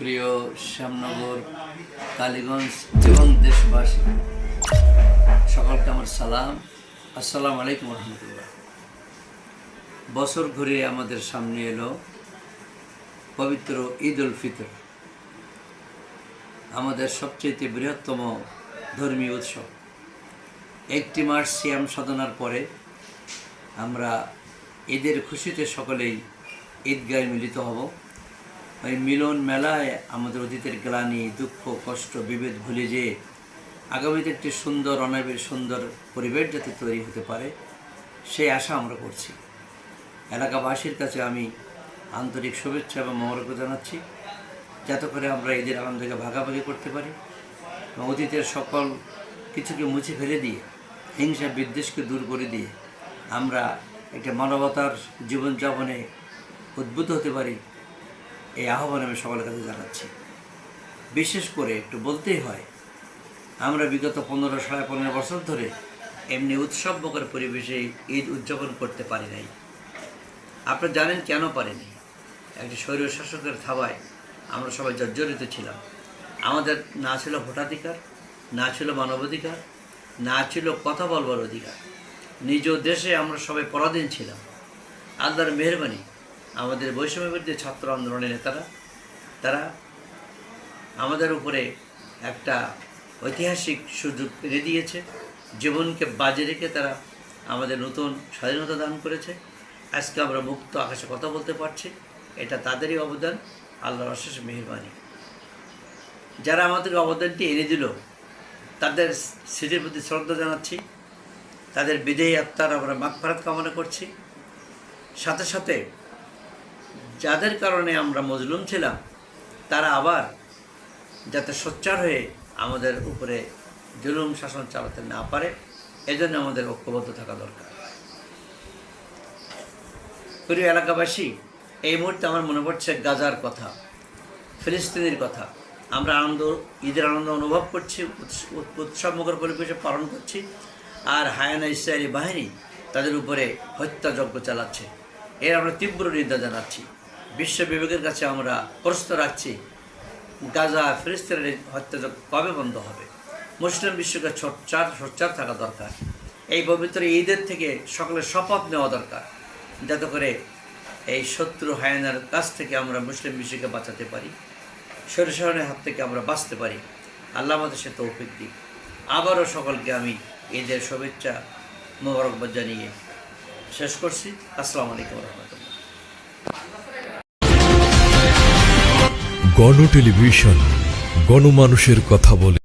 প্রিয় শ্যামনগর, কালীগঞ্জ এবং দেশবাসী, সকলকে আমার সালাম। আসসালামু আলাইকুম রহমতুল্লাহ। বছর ঘুরে আমাদের সামনে এলো পবিত্র ঈদ উল ফিতর, আমাদের সবচেয়ে বৃহত্তম ধর্মীয় উৎসব। একটি মাস সিয়াম সাধনার পরে আমরা ঈদের খুশিতে সকলেই ঈদগায় মিলিত হব। ওই মিলন মেলায় আমাদের অতীতের গ্লানি, দুঃখ, কষ্ট, বিভেদ ভুলে যেয়ে আগামীতে একটি সুন্দর অনাবির সুন্দর পরিবেশ যাতে তৈরি হতে পারে সেই আশা আমরা করছি। এলাকাবাসীর কাছে আমি আন্তরিক শুভেচ্ছা এবং মহরক জানাচ্ছি, যাতে করে আমরা ঈদের আনন্দকে ভাগাভাগি করতে পারি এবং অতীতের সকল কিছুকে মুছে ফেলে দিয়ে, হিংসা, বিদ্বেষকে দূর করে দিয়ে আমরা একটা মানবতার জীবনযাপনে উদ্বুদ্ধ হতে পারি। এই আহ্বান আমি সকলের কাছে জানাচ্ছি। বিশেষ করে একটু বলতেই হয়, আমরা বিগত পনেরো সাড়ে পনেরো বছর ধরে এমনি উৎসবমুখর পরিবেশে ঈদ উদযাপন করতে পারি নাই। আপনারা জানেন কেন পারিনি? একটি শৈর শাসকের থাবায় আমরা সবাই জর্জরিত ছিলাম। আমাদের না ছিল ভোটাধিকার, না ছিল মানবাধিকার, না ছিল কথা বলবার অধিকার। নিজ দেশে আমরা সবাই পরাধীন ছিলাম। আল্লাহর মেহরবানি আমাদের বৈষম্য বিরুদ্ধে ছাত্র আন্দোলনের নেতারা, তারা আমাদের উপরে একটা ঐতিহাসিক সুযোগ এনে দিয়েছে। জীবনকে বাজে রেখে তারা আমাদের নতুন স্বাধীনতা দান করেছে। আজকে আমরা মুক্ত আকাশে কথা বলতে পারছি। এটা তাদেরই অবদান, আল্লাহর অশেষ মেহরবানি। যারা আমাদেরকে অবদানটি এনে দিল, তাদের স্মৃতির প্রতি শ্রদ্ধা জানাচ্ছি। তাদের বিদেহী আত্মার আমরা মাগফারাত কামনা করছি। সাথে সাথে যাদের কারণে আমরা মজলুম ছিলাম, তারা আবার যাতে সোচ্চার হয়ে আমাদের উপরে জুলুম শাসন চালাতে না পারে, এজন্য আমাদের ঐক্যবদ্ধ থাকা দরকার। প্রিয় এলাকাবাসী, এই মুহূর্তে আমার মনে পড়ছে গাজার কথা, ফিলিস্তিনের কথা। আমরা আনন্দ, ঈদের আনন্দ অনুভব করছি, উৎস- উৎসবমুখর পরিবেশে পালন করছি, আর হায়ানা ইসরায়েলি বাহিনী তাদের উপরে হত্যাযজ্ঞ চালাচ্ছে। এর আমরা তীব্র নিন্দা জানাচ্ছি। বিশ্ব বিবেকের কাছে আমরা প্রশ্ন রাখছি, গাজা ফিলিস্তিনের হত্যাযজ্ঞ কবে বন্ধ হবে? মুসলিম বিশ্বকে সোচ্চার সোচ্চার থাকা দরকার। এই পবিত্র ঈদের থেকে সকলের শপথ নেওয়া দরকার। যাতে করে এই শত্রু হায়নার কাছ থেকে আমরা মুসলিম বিশ্বকে বাঁচাতে পারি সরিষানের হাত থেকে আমরা বাঁচতে পারি। আল্লাহ আমাদের সে তৌফিক দিক। আবারও সকলকে আমি ঈদের শুভেচ্ছা, মোবারকবাদ জানিয়ে শেষ করছি। আসসালামু আলাইকুম রহমতুল্লাহ। গণ টেলিভিশন গণমানুষের কথা বলে।